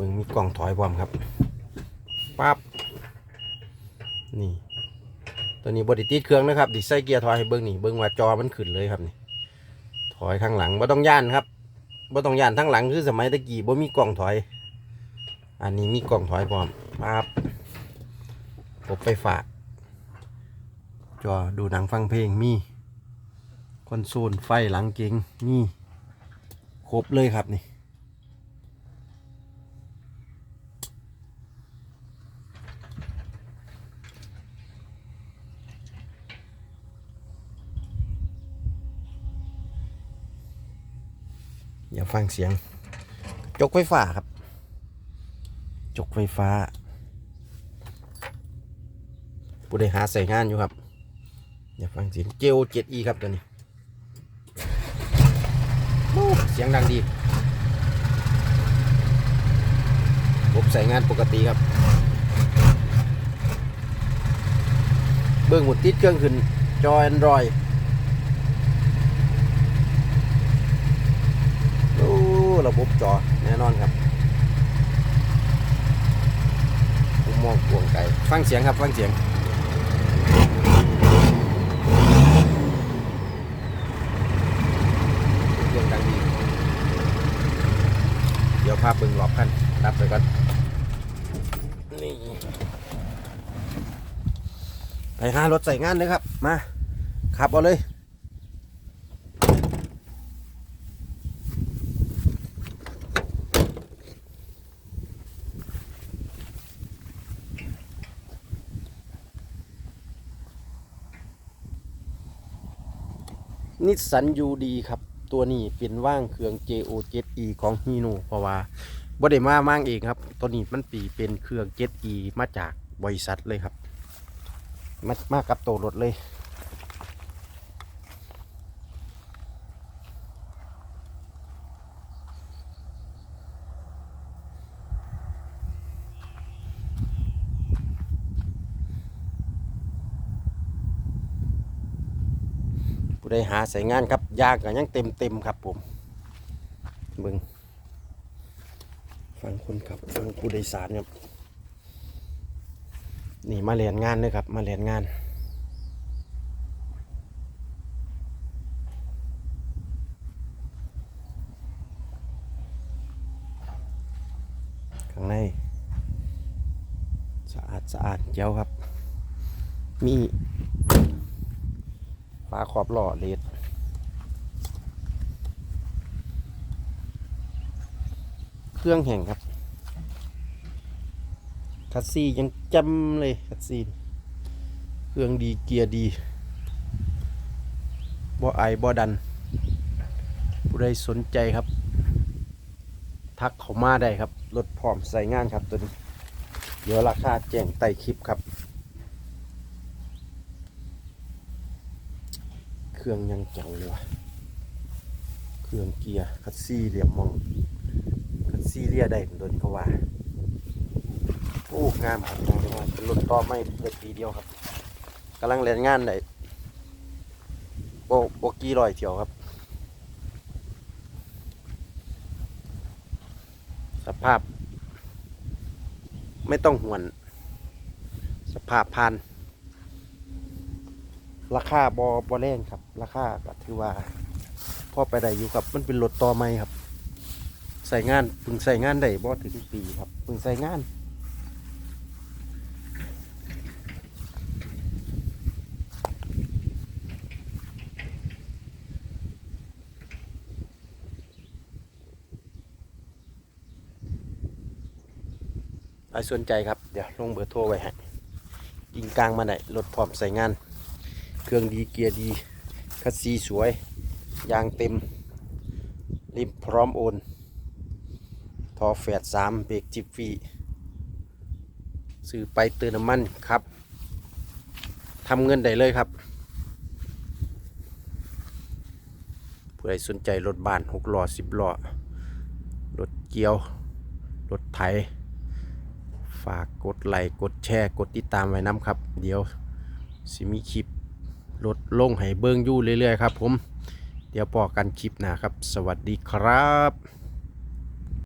มึงมีกล่องถอยพร้อมครับปั๊บนี่ตัวนี้บไดิติดเครื่องนะครับดิใส่เกียร์ถอยให้เบิ้งนี่เบิ้งว่าจอมันขึ้นเลยครับนี่ถอยข้างหลังบ่ต้องย่านครับบ่ต้องย่านทั้งหลังคือสมัยตะกี้บ่มีกล่องถอย อันนี้มีกล่องถอยพร้อมปั๊บปบไฟฟ้าจอดูหนังฟังเพลงมีคอนโซลไฟหลังเก่งมีครบเลยครับนี่ อย่าฟังเสียง จกไฟฟ้าครับ จกไฟฟ้าผู้ใดหาใส่งานอยู่ครับอย่าฟังเสียงเจลเจ็ดอีครับตัวนี้เสียงดังดีผมใส่งานปกติครับ เบื้องหมดติดเครื่องขึ้นจอ Android โอ้ ระบบจอแน่นอนครับผมมองกวงไก่ฟังเสียงครับฟังเสียงเรื่องดังดีเดี๋ยวภาพเบึงหลอบกันรับไปก่อนนี่ไปหารถใส่งานเลยครับ มาขับเอาเลย นิสสันยูดีครับ ตัวนี้เป็นว่างเครื่อง JO7E ของฮีโนเพราะว่าบ่ได้มามั่งเองครับ ตัวนี้มันปีเป็นเครื่อง 7E มาจากบริษัทเลยครับ มามากับตัวรถเลย ผู้ใดหาใส่งานครับยางก็ยังเต็มเต็มครับผมเบิ่งฟังคนขับฟังผู้โดยสารครับนี่มาเรียนงานเลยครับ มาเรียนงานข้างในสะอาดสะอาดเจ้าครับ มี ฝาขอบหล่อเลดเครื่องแห่งครับ คัสซี่ยังจำเลยคัสซี่นี่เครื่องดีเกียร์ดีบ่ไอบ่ดัน ผู้ใดสนใจครับ ทักเขามาได้ครับ รถพร้อมใส่งานครับตัวนี้ เดี๋ยวราคาแจ้งใต้คลิปครับ เครื่องยังเจ๋งเลยวะเครื่องเกียร์คัสซี่เหลี่ยมมองคัสซี่เลียได้ผมโดนเขาว่าโอ้งามครับงามมาเป็นรถต่อไม่เด็กปีเดียวครับกำลังเรียนงานได้โบโบกี้ลอยเที่ยวครับ สภาพ ไม่ต้องห่วน สภาพพัน ราคาบอบอแรงครับ ราคาก็ถือว่าพอไปได้อยู่ครับ มันเป็นรถต่อไม่ครับ ใส่งานเพิ่งใส่งานได้บอถึงปีครับเพิ่งใส่งานใครสนใจครับ เดี๋ยวลงเบอร์โทรไว้ให้ยิงกลางมาได้รถพร้อมใส่งาน เครื่องดีเกียร์ดีคัสซีสวย ยางเต็ม ริมพร้อมโอน ทอแฝดสามเบรกจิบฟีซื้อไปเติมน้ำมันครับทำเงินได้เลยครับผู้ใดสนใจรถบ้านหกล้อสิบล้อรถเกียว รถไถ ฝากกดไลค์กดแชร์ กดติดตามไว้น้ำครับ เดี๋ยว สิมีคลิป ลดลงให้เบิ่งอยู่เรื่อยๆครับผม เดี๋ยวปอกันคลิปหน้าครับ สวัสดีครับ